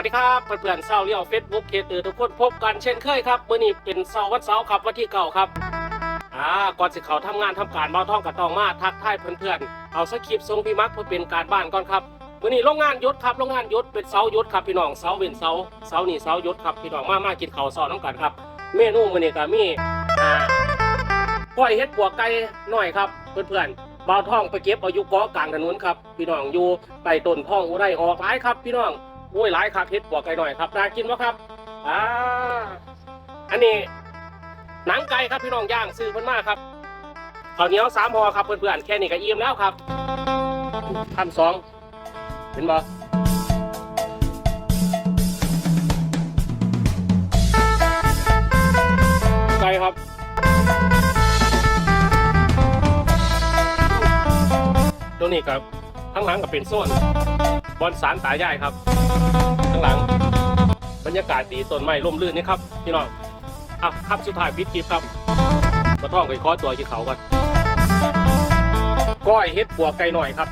วัสดีครับเพื่อนๆเศร้าเลี้ยวเฟซบุ๊กเคตือทุกคนพบกันเช่นเคยครับเมื่อนี้เป็นเสาร์วันเสาร์ครับวันที่เก่าครับอ่าก่อนสิเขาทำงานทำการเบาท่องกับตองมาทักทายเพื่อนๆเอาสคริปต์ทรงพี่มักเพื่อเป็นการบ้านก่อนครับมื่อนี้โรงงานยศครับโรงงานยศเป็นเสายศครับพี่น้องเสาเว้นเสาเสาร์นี่เสายศครับพี่น้องมามากินข้าวซอน้ำกันครับเมนูมื่อนี้ก็มีอ่าก้อยเฮ็ดปัวไก่หน่อยครับเพื่อนๆเบาท่องไปเก็บอายุเกาะกลางถนนครับพี่น้องอยู่ใต้ต้นพ่องอุไรออกหลายครับพี่น้อง อ้ยหลายครับเฮ็ดบวกไก่หน่อยครับน่ากินวะครับอ่าอันนี้หนังไก่ครับพี่น้องย่างซื้อเพิ่นมาครับข้าวเหนียวสามห่อครับเพื่อนๆแค่นี้ก็อิ่มแล้วครับคำสองเห็นบ่ไก่ครับตัวนี้ครับ ข้างหลังก็เป็นโซนบอนสารตายายครับข้างหลัง บรรยากาศดีต้นไม้ร่มรื่นนี่ครับพี่น้องอะครับสุดท้ายพิธีครับมาท่องไปคอตัวที่เขาก่อนก้อยเฮ็ดปัวไก่หน่อยครับ